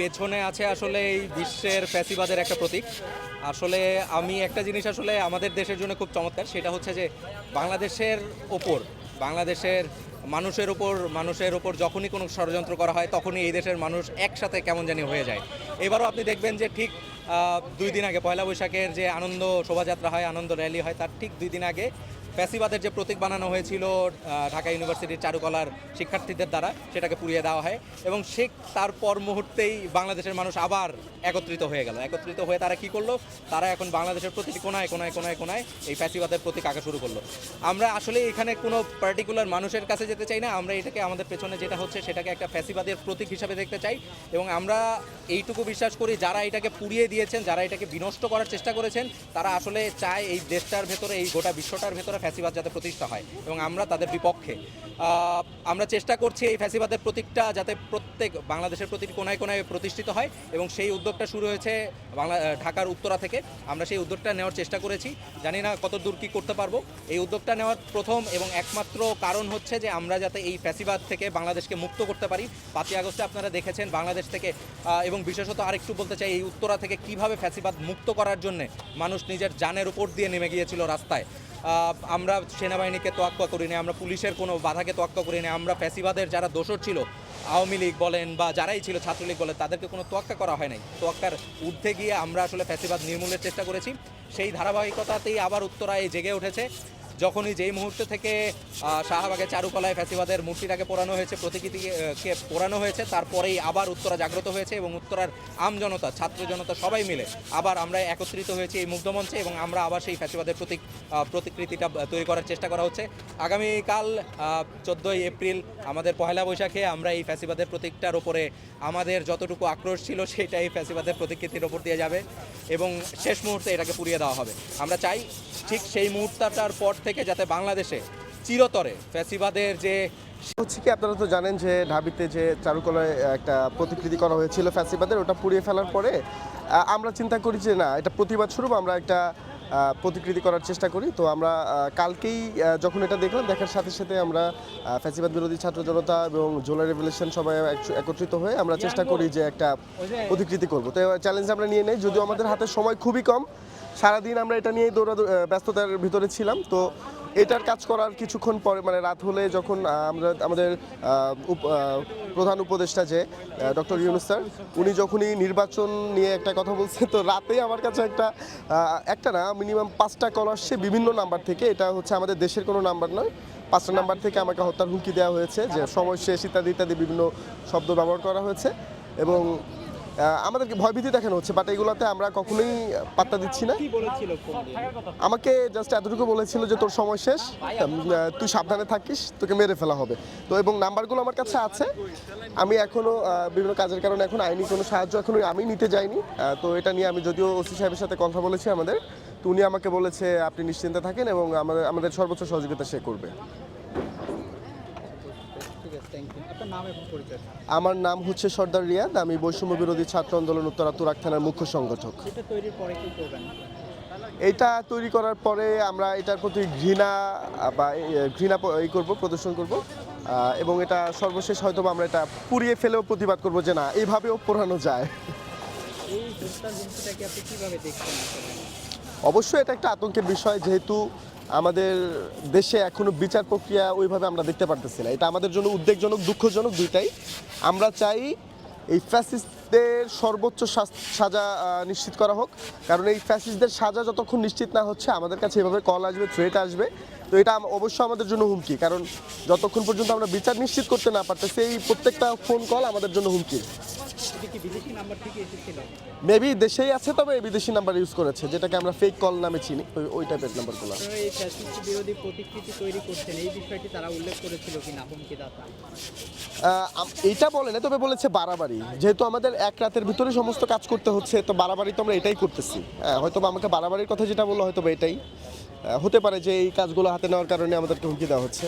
পেছনে আছে আসলে এই বিশ্বের ফ্যাসিবাদের একটা প্রতীক। আসলে আমি একটা জিনিস আসলে আমাদের দেশের জন্য খুব চমৎকার, সেটা হচ্ছে যে বাংলাদেশের ওপর বাংলাদেশের মানুষের উপর মানুষের উপর যখনই কোনো ষড়যন্ত্র করা হয়, তখনই এই দেশের মানুষ একসাথে কেমন জানি হয়ে যায়। এবারও আপনি দেখবেন যে ঠিক দুই দিন আগে পয়লা বৈশাখের যে আনন্দ শোভাযাত্রা হয়, আনন্দ র্যালি হয়, তার ঠিক দুই দিন আগে ফ্যাসিবাদের যে প্রতীক বানানো হয়েছিল ঢাকা ইউনিভার্সিটির চারুকলার শিক্ষার্থীদের দ্বারা, সেটাকে পুড়িয়ে দেওয়া হয় এবং সে তারপর মুহূর্তেই বাংলাদেশের মানুষ আবার একত্রিত হয়ে গেল। একত্রিত হয়ে তারা কি করল? তারা এখন বাংলাদেশের প্রতিটি কোনায় কোনায় কোনায় কোনায় এই ফ্যাসিবাদের প্রতীক আঁকা শুরু করল। আমরা আসলে এখানে কোনো পার্টিকুলার মানুষের কাছে যেতে চাই না। আমরা এটাকে আমাদের পেছনে যেটা হচ্ছে, সেটাকে একটা ফ্যাসিবাদের প্রতীক হিসাবে দেখতে চাই এবং আমরা এইটুকু বিশ্বাস করি যারা এটাকে পুড়িয়ে দিয়েছেন যারা এটাকে বিনষ্ট করার চেষ্টা করেছেন তারা আসলে চায় এই দেশটার ভেতরে এই গোটা বিশ্বটার ভেতরে ফ্যাসিবাদ যাতে প্রতিষ্ঠা হয় এবং আমরা তাদের বিপক্ষে। আমরা চেষ্টা করছি এই ফ্যাসিবাদের প্রতীকটা যাতে প্রত্যেক বাংলাদেশের প্রতিটি কোনায় কোনায় প্রতিষ্ঠিত হয় এবং সেই উদ্যোগটা শুরু হয়েছে বাংলা ঢাকার উত্তরা থেকে। আমরা সেই উদ্যোগটা নেওয়ার চেষ্টা করেছি। জানি না কত দূর কী করতে পারব। এই উদ্যোগটা নেওয়ার প্রথম এবং একমাত্র কারণ হচ্ছে যে আমরা যাতে এই ফ্যাসিবাদ থেকে বাংলাদেশকে মুক্ত করতে পারি। পাঁচই আগস্টে আপনারা দেখেছেন বাংলাদেশ থেকে আহ, এবং বিশেষত আরেকটু বলতে চাই, এই উত্তরা থেকে কীভাবে ফ্যাসিবাদ মুক্ত করার জন্য মানুষ নিজের জানের উপর দিয়ে নেমে গিয়েছিল রাস্তায়? আমরা সেনাবাহিনীকে তোয়াক্কা করিনি, আমরা পুলিশের কোনো বাধাকে তোয়াক্কা করি করিনি, আমরা ফ্যাসিবাদের যারা দোষর ছিল, আওয়ামী লীগ বলেন বা যারাই ছিল ছাত্রলীগ বলেন, তাদেরকে কোনো তোয়াক্কা করা হয় নাই। তোয়াক্কার ঊর্ধ্বে গিয়ে আমরা আসলে ফ্যাসিবাদ নির্মূলের চেষ্টা করেছি। সেই ধারাবাহিকতাতেই আবার উত্তরায় জেগে উঠেছে। যখনই যেই মুহূর্ত থেকে শাহবাগের চারুকলায় ফ্যাসিবাদের মূর্তিটাকে পোড়ানো হয়েছে প্রতিকৃতিকে পোড়ানো হয়েছে, তারপরেই আবার উত্তরা জাগ্রত হয়েছে এবং উত্তরার আম জনতা, ছাত্র জনতা সবাই মিলে আবার আমরা একত্রিত হয়েছি এই মুগ্ধমঞ্চে এবং আমরা আবার সেই ফ্যাসিবাদের প্রতীক প্রতিকৃতিটা তৈরি করার চেষ্টা করা হচ্ছে। আগামীকাল চোদ্দোই এপ্রিল আমাদের পয়লা বৈশাখে আমরা এই ফ্যাসিবাদের প্রতীকটার ওপরে আমাদের যতটুকু আক্রোশ ছিল সেটা এই ফ্যাসিবাদের প্রতিকৃতির ওপর দিয়ে যাবে এবং শেষ মুহূর্তে এটাকে পুড়িয়ে দেওয়া হবে। আমরা চাই ঠিক সেই মুহূর্তটার পর থেকে যাতে বাংলাদেশে চিরতরে ফ্যাসিবাদের যে হচ্ছে কি, আপনারা তো জানেন যে ঢাবিতে যে চারুকলায় একটা প্রতিকৃতি করা হয়েছিল ফ্যাসিবাদের, ওটা পুড়িয়ে ফেলার পরে আমরা চিন্তা করি যে না, এটা প্রতিবাদ স্বরূপ আমরা একটা প্রতিকৃতি করার চেষ্টা করি। তো আমরা কালকেই যখন এটা দেখলাম, দেখার সাথে সাথে আমরা ফ্যাসিবাদ বিরোধী ছাত্র জনতা এবং জোলা রেভলিউশন সবাই একত্রিত হয়ে আমরা চেষ্টা করি যে একটা প্রতিকৃতি করব। তো চ্যালেঞ্জ আমরা নিয়ে নেই, যদিও আমাদের হাতে সময় খুবই কম সারাদিন আমরা এটা নিয়েই দৌড়া ব্যস্ততার ভিতরে ছিলাম। তো এটার কাজ করার কিছুক্ষণ পরে মানে রাত হলে যখন আমরা, আমাদের প্রধান উপদেষ্টা যে ডক্টর ইউনুস স্যার, উনি যখনই নির্বাচন নিয়ে একটা কথা বলছে তো রাতেই আমার কাছে একটা একটা না মিনিমাম পাঁচটা কল আসছে বিভিন্ন নাম্বার থেকে। এটা হচ্ছে আমাদের দেশের কোনো নাম্বার নয়। পাঁচটা নাম্বার থেকে আমাকে হত্যার হুমকি দেওয়া হয়েছে যে, সময় শেষ ইত্যাদি ইত্যাদি বিভিন্ন শব্দ ব্যবহার করা হয়েছে। এবং আমাদেরকে ভয়ভীতি দেখানো হচ্ছে বাট এগুলোতে আমরা কখনোই পাত্তা দিচ্ছি না। আমাকে জাস্ট এতটুকু বলেছিল যে তোর সময় শেষ তুই সাবধানে থাকিস তোকে মেরে ফেলা হবে। তো এবং নাম্বারগুলো আমার কাছে আছে। আমি এখনও বিভিন্ন কাজের কারণে এখন আইনি কোনো সাহায্য এখনও আমি নিতে যাইনি। তো এটা নিয়ে আমি যদিও ওসি সাহেবের সাথে কথা বলেছি আমাদের তো উনি আমাকে বলেছে আপনি নিশ্চিন্তে থাকেন এবং আমাদের আমাদের সর্বোচ্চ সহযোগিতা সে করবে। আমার নাম হচ্ছে সর্দার রিয়াদ আমি বৈষম্য বিরোধী ছাত্র আন্দোলন উত্তরা তুরাক থানার মুখ্য সংগঠক। এটা তৈরি করার পরে আমরা এটার প্রতি ঘৃণা বা ঘৃণা এই করব প্রদর্শন করব। এবং এটা সর্বশেষ হয়তো আমরা এটা পুড়িয়ে ফেলেও প্রতিবাদ করব যে না এইভাবেও পোড়ানো যায়? অবশ্যই এটা একটা আতঙ্কের বিষয় যেহেতু আমাদের দেশে এখনও বিচার প্রক্রিয়া ওইভাবে আমরা দেখতে পারতেছি না। এটা আমাদের জন্য উদ্বেগজনক, দুঃখজনক দুইটাই। আমরা চাই এই ফ্যাসিস্টদের সর্বোচ্চ সাজা নিশ্চিত করা হোক। কারণ এই ফ্যাসিস্টদের সাজা যতক্ষণ নিশ্চিত না হচ্ছে, আমাদের কাছে এভাবে কল আসবে থ্রেট আসবে। তো এটা অবশ্যই আমাদের জন্য হুমকি। কারণ যতক্ষণ পর্যন্ত আমরা বিচার নিশ্চিত করতে না পারতেছি, এই প্রত্যেকটা ফোন কল আমাদের জন্য হুমকি। মেবি দেশেই আছে তবে বিদেশি নাম্বার ইউজ করেছে যেটাকে আমরা ফেক কল নামে চিনি ওই- টাইপের নাম্বারগুলো এই ফ্যাসিস্ট বিরোধী প্রতিকৃতি তৈরি করছেন এই বিষয়টি তারা উল্লেখ করেছিল কিনা হুমকিদাতা? এইটা বলে না তবে বলেছে বাড়াবাড়ি। যেহেতু আমাদের এক রাতের ভিতরে সমস্ত কাজ করতে হচ্ছে তো বাড়াবাড়ি তো আমরা এটাই করতেছি। হ্যাঁ, হয়তো বা আমাকে বাড়াবাড়ির কথা যেটা বলল হয়তো বা এটাই হতে পারে যে এই কাজগুলো হাতে নেওয়ার কারণে আমাদেরকে হুমকি দেওয়া হচ্ছে।